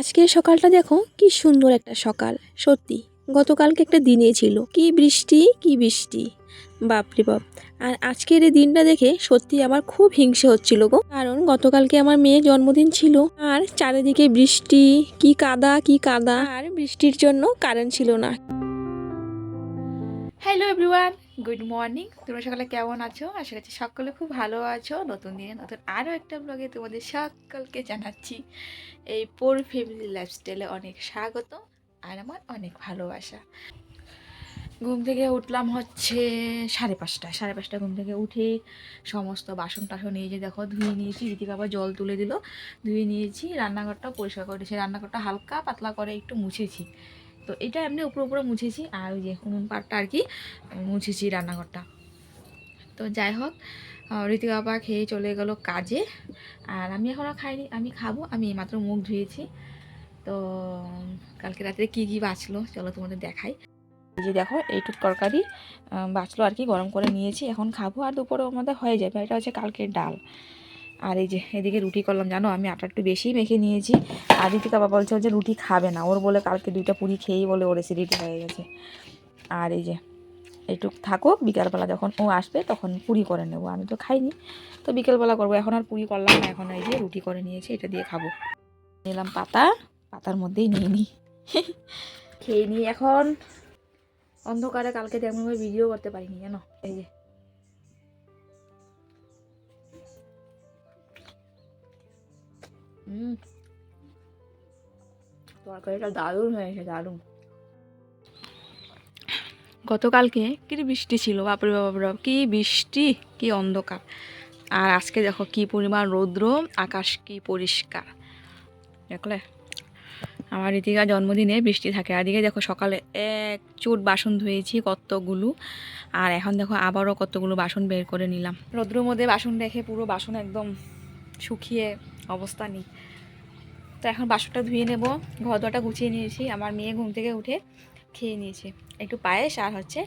আজকের সকালটা দেখো কি সুন্দর একটা সকাল, সত্যি। গতকালকে একটা দিনে ছিল। কি বৃষ্টি কি বৃষ্টি। বাপরে বাপ। আর আজকের এই দিনটা দেখে সত্যি আমার খুব হিংসে হচ্ছিল গো। কারণ গতকালকে আমার মেয়ের জন্মদিন ছিল, আর চারিদিকে বৃষ্টি, কি কাদা কি কাদা। আর বৃষ্টির জন্য কারেন্ট ছিল না। হ্যালো এভরিওয়ান গুড মর্নিং তোমরা সকালে কেমন আছো? আশা করছি সকলে খুব ভালো আছো। নতুন দিনে নতুন আরও একটা ব্লগে তোমাদের সকলকে জানাচ্ছি। এই পোর ফ্যামিলি লাইফস্টাইলে অনেক স্বাগত আর আমার অনেক ভালোবাসা। ঘুম থেকে উঠলাম হচ্ছে সাড়ে পাঁচটা। সাড়ে পাঁচটা ঘুম থেকে উঠে সমস্ত বাসন টাসন নিয়ে যে দেখো ধুয়ে নিয়েছি। রীতিকা বাবা জল তুলে দিল। ধুয়ে নিয়েছি রান্নাঘরটা পরিষ্কার করে দিয়েছি। রান্নাঘরটা হালকা পাতলা করে একটু মুছেছি। তো এটা এমনি উপরে উপরে মুছেছি, আর ওই যে উনুন পাটটা আর কি মুছেছি রান্নাঘরটা। তো যাই হোক ঋতিকা বাবা খেয়ে চলে গেল কাজে, আর আমি এখনও খাইনি, আমি খাব, আমি এইমাত্র মুখ ধুয়েছি। তো, কালকে রাত্রে কী কী বাঁচলো, চলো তোমাদের দেখাই। এই যে দেখো এইটুক তরকারি বাঁচলো আর কি, গরম করে নিয়েছি, এখন খাব, আর দুপুরে আমাদের হয়ে যাবে, এটা হচ্ছে কালকের ডাল। আর এই যে, এদিকে রুটি করলাম, জানো? আমি আটা একটু বেশি মেখে নিয়েছি। আর ঋতিকা বাবা বলছে যে রুটি খাবে না। ওর বলে কালকে দুইটা পুরি খেয়েই বলে ওর অ্যাসিডিটি হয়ে গেছে। আর এই যে, একটু থাকুক বিকালবেলা যখন ও আসবে তখন পুরি করে নেব। আমি তো খাইনি। তো বিকেলবেলা করব। এখন আর পুরি করলাম না। এখন এই যে রুটি করে নিয়েছি, এটা দিয়ে খাব। নিলাম পাতা। পাতার মধ্যেই নিয়ে নিই খেয়ে নিই এখন। অন্ধকারে কালকে তেমনভাবে ভিডিও করতে পারিনি, জানো? এই যে হুম। দারুণ হয়েছে, দারুণ। গতকালকে কি বৃষ্টি ছিল? বাপরে বাপ বাপ, কি বৃষ্টি, কি অন্ধকার। আর আজকে দেখো কি পরিমাণ রৌদ্র, আকাশ কি পরিষ্কার। দেখলে? আমার রীতিকা জন্মদিনে বৃষ্টি থাকে। আর এদিকে দেখো সকালে এক চোট বাসন ধুয়েছি কতগুলো। আর এখন দেখো আবারও কতগুলো বাসন বের করে নিলাম। রৌদ্রের মধ্যে বাসন রেখে পুরো বাসন একদম শুকিয়ে অবস্থা নেই। তো এখন বাসনটা ধুয়ে নেব ঘর দরটা গুছিয়ে নিয়েছি, আমার মেয়ে ঘুম থেকে উঠে খেয়ে নিয়েছে। একটু পায়েস আর হচ্ছে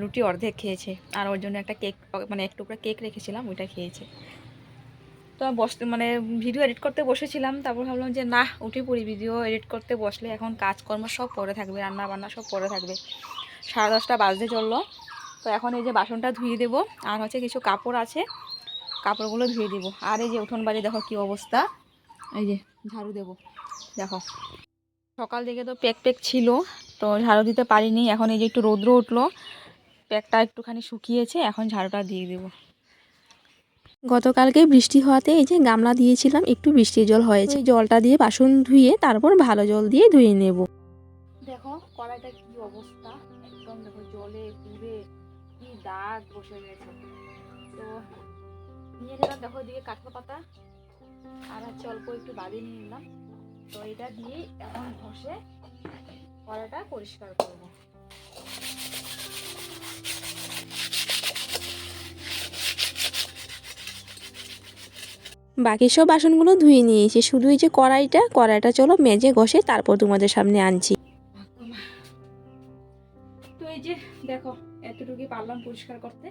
রুটি অর্ধেক খেয়েছে, আর ওর জন্য একটা কেক মানে এক টুকরা কেক রেখেছিলাম, ওইটা খেয়েছে। তো বসতে মানে ভিডিও এডিট করতে বসেছিলাম, তারপর ভাবলাম যে না, উঠে পড়ি, ভিডিও এডিট করতে বসলে এখন কাজকর্ম সব পরে থাকবে রান্না বান্না সব পরে থাকবে। সাড়ে দশটা বাজতে চলল, তো এখন এই যে বাসনটা ধুয়ে দেবো, আর হচ্ছে কিছু কাপড় আছে কাপড়গুলো ধুয়ে দেবো। আর এই যে উঠোন বাড়ি দেখো কী অবস্থা। এই যে ঝাড়ু দেবো। দেখো। সকাল থেকে তো প্যাক প্যাক ছিল, তো ঝাড়ু দিতে পারিনি। এখন এই যে একটু রৌদ্র উঠল, প্যাকটা একটুখানি শুকিয়েছে, এখন ঝাড়ুটা দিয়ে দেবো। গতকালকে বৃষ্টি হওয়াতে এই যে গামলা দিয়েছিলাম, একটু বৃষ্টির জল হয়েছে। জলটা দিয়ে বাসন ধুয়ে তারপর ভালো জল দিয়ে ধুয়ে নেব। দেখো, কড়াইটা কি অবস্থা? একদম দেখো, জলে পুড়ে কি দাগ বসে গেছে। তো নিয়ে নিলাম দেখো এদিকে কাঁচা পাতা। আর হচ্ছে অল্প একটু বাদি নিয়ে নিলাম। তো এটা দিয়ে এখন ঘষে কড়াইটা পরিষ্কার করব। বাকি সব বাসনগুলো ধুয়ে নিয়েছি শুধু এই যে কড়াইটা কড়াইটা চলো মেজে ঘষে তারপর তোমাদের সামনে আনছি। তো এই যে দেখো এতটুকু পারলাম পরিষ্কার করতে।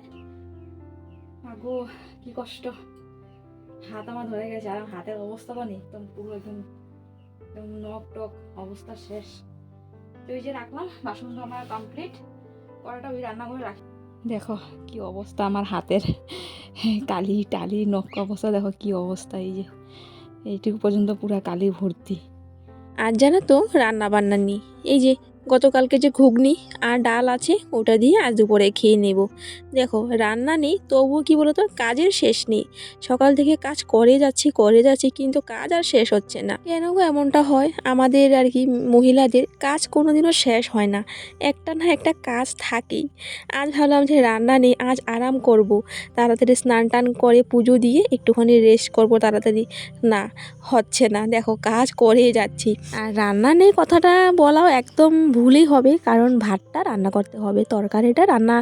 আগো, কি কষ্ট। হাত আমার ধরে গেছে, আর হাতের অবস্থা বানি একদম পুরো একদম একদম নখ টক অবস্থা শেষ। তো এই যে রাখলাম, বাসন আমার কমপ্লিট কড়াটা ওই রান্নাঘরে রাখি। দেখো কি অবস্থা আমার হাতের। কালি টালি, নখ অবস্থা, দেখো কি অবস্থা, এই যে, এইটুকু পর্যন্ত পুরো কালি ভর্তি। আর জানো তো রান্না বান্না নেই। এই যে গতকালকে যে ঘুগনি আর ডাল আছে, ওটা দিয়ে আজ দুপুরে খেয়ে নেব। দেখো, রান্না নেই, তবুও কি বলতো, কাজের শেষ নেই। সকাল থেকে কাজ করে যাচ্ছি করে যাচ্ছি, কিন্তু কাজ আর শেষ হচ্ছে না। কেন এমনটা হয়? আমাদের আর কি মহিলাদের কাজ কোনোদিনও শেষ হয় না। একটা না একটা কাজ থাকেই। আজ ভাবলাম যে রান্না নেই, আজ আরাম করব। তাড়াতাড়ি স্নান টান করে পুজো দিয়ে একটুখানি রেস্ট করব তাড়াতাড়ি। না, হচ্ছে না। দেখো, কাজ করে যাচ্ছি। আর রান্না নেই কথাটা বলাও একদম ভুলই হবে, কারণ ভাতটা রান্না করতে হবে, তরকারিটা রান্না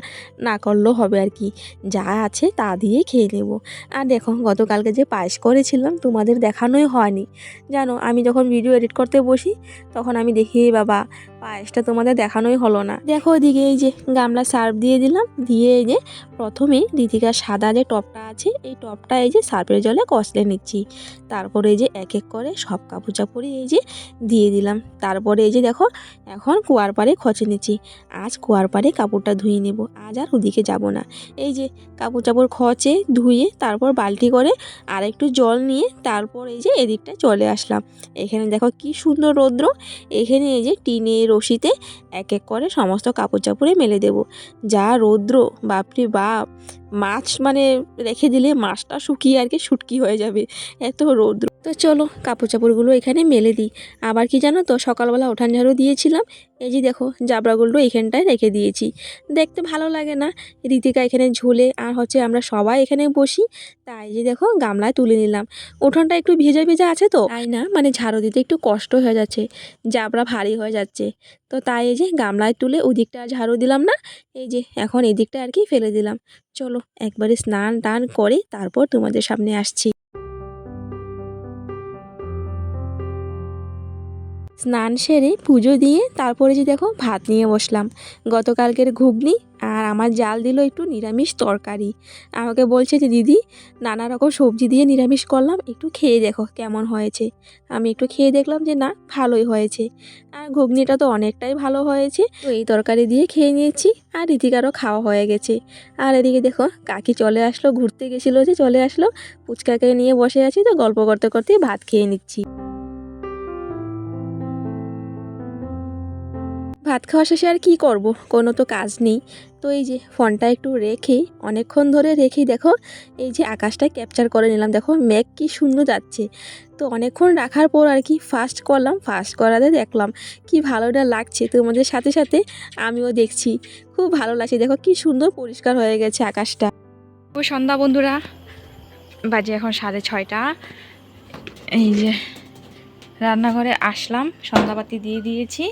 না করলেও হবে আর কি। যা আছে তা দিয়ে খেয়ে নেব। আর দেখো, গতকালকে যে পায়েস করেছিলাম, তোমাদের দেখানোই হয়নি। জানো, আমি যখন ভিডিও এডিট করতে বসি, তখন আমি দেখি বাবা পায়েসটা তোমাদের দেখানোই হলো না। দেখো ওদিকে এই যে গামলা সার্ফ দিয়ে দিলাম, দিয়ে এই যে প্রথমে রিতিকার সাদা যে টপটা আছে, এই টপটা এই যে সার্ফের জলে কষলে নিচ্ছি। তারপরে এই যে এক এক করে সব কাপড় চাপড়ই এই যে দিয়ে দিলাম। তারপরে এই যে দেখো, এখন কুয়ার পাড়ে খচে নিচ্ছি। আজ কুয়ার পাড়ে কাপড়টা ধুয়ে নেব, আজ আর ওদিকে যাব না। এই যে কাপড় চাপড় খচে ধুয়ে তারপর বালতি করে আর একটু জল নিয়ে তারপর এই যে এদিকটা চলে আসলাম। এখানে দেখো কি সুন্দর রৌদ্র, এখানে এই যে টিনে রশিতে এক এক করে সমস্ত কাপড় চাপড়ে মেলে দেব। যা রৌদ্র বাপরে বাপ! মাছ মানে রেখে দিলে মাছটা শুকিয়ে আর কি শুটকি হয়ে যাবে। এত রৌদ্র। তো চলো কাপড় চাপড়গুলো এখানে মেলে দিই। আবার কি জানো তো, সকালবেলা উঠান ঝাড়ু দিয়েছিলাম। এই যে দেখো, জাবড়াগুলো এখানটায় রেখে দিয়েছি। দেখতে ভালো লাগে না। রীতিকা এখানে ঝুলে, আর হচ্ছে আমরা সবাই এখানে বসি। তাই যে দেখো, গামলায় তুলে নিলাম। উঠোনটা একটু ভেজা ভেজা আছে তো? তাই না? মানে ঝাড়ু দিতে একটু কষ্ট হয়ে যাচ্ছে। জাবড়া ভারী হয়ে যাচ্ছে। তো তাই এই যে গামলায় তুলে ওদিকটা ঝাড়ু দিলাম না। এই যে, এখন এদিকটা আর কি ফেলে দিলাম। চলো একবারে স্নান টান করে তারপর তোমাদের সামনে আসছি। স্নান সেরে পুজো দিয়ে তারপরে যে দেখো ভাত নিয়ে বসলাম। গতকালকের ঘুগনি আর আমার জাল দিল একটু নিরামিষ তরকারি। আমাকে বলছে যে, দিদি, নানা রকম সবজি দিয়ে নিরামিষ করলাম, একটু খেয়ে দেখো কেমন হয়েছে। আমি একটু খেয়ে দেখলাম যে, না, ভালোই হয়েছে। আর ঘুগনিটা তো অনেকটাই ভালো হয়েছে। তো এই তরকারি দিয়ে খেয়ে নিয়েছি আর রীতিকারও খাওয়া হয়ে গেছে। আর এদিকে দেখো, কাকি চলে আসলো, ঘুরতে গেছিল যে, চলে আসলো ফুচকাকে নিয়ে বসে আছি, তো গল্প করতে করতে ভাত খেয়ে নিচ্ছি। ভাত খাওয়া শেষে আর কি করব? কোনো তো কাজ নেই। তো এই যে ফোনটা একটু রেখে অনেকক্ষণ ধরে রেখেই দেখো, এই যে আকাশটা ক্যাপচার করে নিলাম। দেখো মেঘ কি সুন্দর যাচ্ছে। তো অনেকক্ষণ রাখার পর আর কি ফার্স্ট করলাম। ফার্স্ট করাতে দেখলাম, কি ভালোটা লাগছে। তোমাদের সাথে সাথে আমিও দেখছি। খুব ভালো লাগছে। দেখো কি সুন্দর পরিষ্কার হয়ে গেছে আকাশটা। ও সন্ধ্যা বন্ধুরা। বাজে এখন সাড়ে ছয়টা। এই যে রান্নাঘরে আসলাম। সন্ধ্যাবাতি দিয়ে দিয়েছি।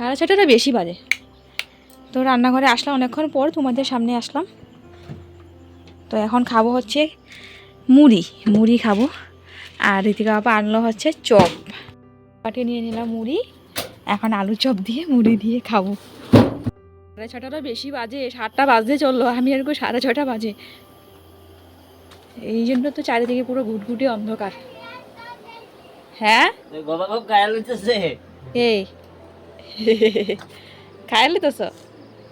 সাড়ে ছটাটা বেশি বাজে। তো রান্নাঘরে আসলাম অনেকক্ষণ পর তোমাদের সামনে আসলাম। তো এখন খাব হচ্ছে মুড়ি মুড়ি খাব। আর ঋতিকা বাবা আনলো হচ্ছে চপ। পাটে নিয়ে নিলাম মুড়ি এখন আলু চপ দিয়ে মুড়ি দিয়ে খাব। সাড়ে ছটাটা বেশি বাজে সাতটা বাজতে চলল আমি এরকম সাড়ে ছটা বাজে। এই জন্য তো চারিদিকে পুরো ঘুটঘুটে অন্ধকার। হ্যাঁ? এই। খাইলি তো স?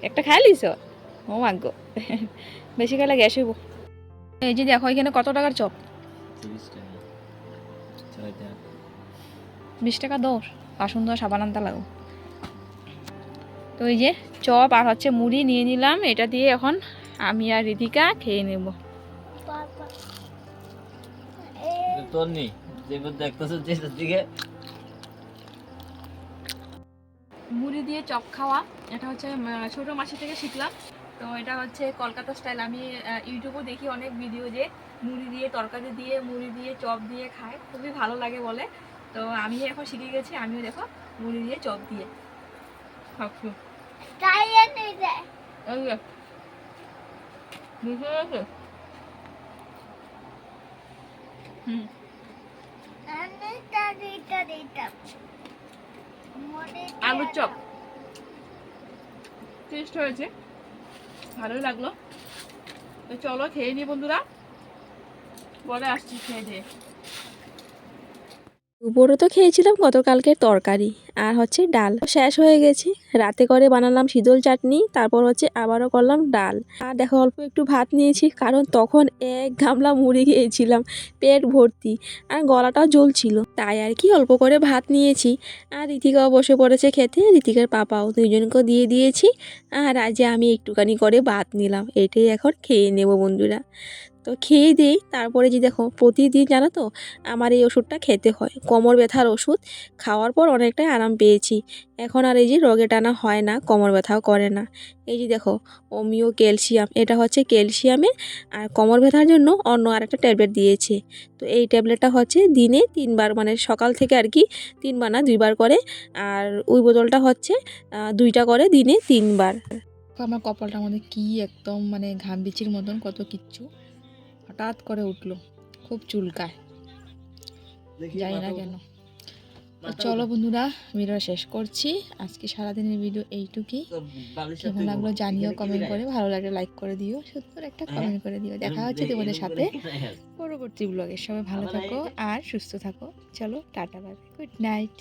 একটা খাইলিস ও মাগ্য বেশি খাইলে গ্যাস হইব। এই যে দেখো এখানে কত টাকার চপ? বিশ টাকা দোর। বাসন ধোয়া সাবান আনতে লাগো। তো এই যে চপ আর হচ্ছে মুড়ি নিয়ে নিলাম। এটা দিয়ে এখন আমি আর রিধিকা খেয়ে নেব। তোর নেই। যে দেখতেছ যে দিকে মুড়ি দিয়ে চপ খাওয়া। এটা হচ্ছে ছোট মাসি থেকে শিখলাম। তো এটা হচ্ছে কলকাতা স্টাইল আমি ইউটিউবেও দেখি অনেক ভিডিও যে মুড়ি দিয়ে, তরকারি দিয়ে, মুড়ি দিয়ে, চপ দিয়ে খায়। খুবই ভালো লাগে বলে। তো আমি এখন শিখে গেছি, আমিও দেখো মুড়ি দিয়ে, চপ দিয়ে। হুম। আলুর চপ। টেস্ট হয়েছে। ভালোই লাগল। তো চলো খেয়ে নি বন্ধুরা। বলে আসছি খেয়ে দিয়ে। দুপুরে তো খেয়েছিলাম গতকালকের তরকারি, আর হচ্ছে ডাল। শেষ হয়ে গেছে। রাতে করে বানালাম শীতল চাটনি, তারপর হচ্ছে আবারও করলাম ডাল। আর দেখো, অল্প একটু ভাত নিয়েছি, কারণ তখন এক গামলা মুড়ি খেয়েছিলাম, পেট ভর্তি, আর গলাটাও জ্বলছিল। তাই আর কি অল্প করে ভাত নিয়েছি। আর রীতিকাও বসে পড়েছে খেতে রীতিকার পাপাও দুইজনকেও দিয়ে দিয়েছি। আর আজকে আমি একটুখানি করে ভাত নিলাম, এটাই এখন খেয়ে নেব বন্ধুরা। তো খেয়ে দিই। তারপরে যে দেখো, প্রতিদিন জানো তো, আমার এই ওষুধটা খেতে হয়। কোমর ব্যথার ওষুধ। খাওয়ার পর অনেকটাই আরাম পেয়েছি। এখন আর এই যে রোগে টানা হয় না, কোমর ব্যথাও করে না। এই যে দেখো, ওমিও, ক্যালসিয়াম, এটা হচ্ছে ক্যালসিয়ামের আর কোমর ব্যথার জন্য অন্য আরেকটা ট্যাবলেট দিয়েছে। তো এই ট্যাবলেটটা হচ্ছে দিনে তিনবার মানে সকাল থেকে আর কি তিনবার না, দুইবার করে। আর ওই বোতলটা হচ্ছে দুইটা করে দিনে তিনবার। আমার কপালটার মধ্যে কি একদম মানে ঘাম বিচির মতন, কত কিচ্ছু। হঠাৎ করে উঠল খুব চুলকায়। জানি না কেন। চলো বন্ধুরা ভিডিও শেষ করছি। আজকে সারাদিনের ভিডিও এইটুকুই। কেমন লাগল জানিও কমেন্ট করে ভালো লাগলে লাইক করে দিও সুন্দর একটা কমেন্ট করে দিও। দেখা হচ্ছে তোমাদের সাথে পরবর্তী ব্লগে সবাই ভালো থাকো আর সুস্থ থাকো। চলো টাটা বাই গুড নাইট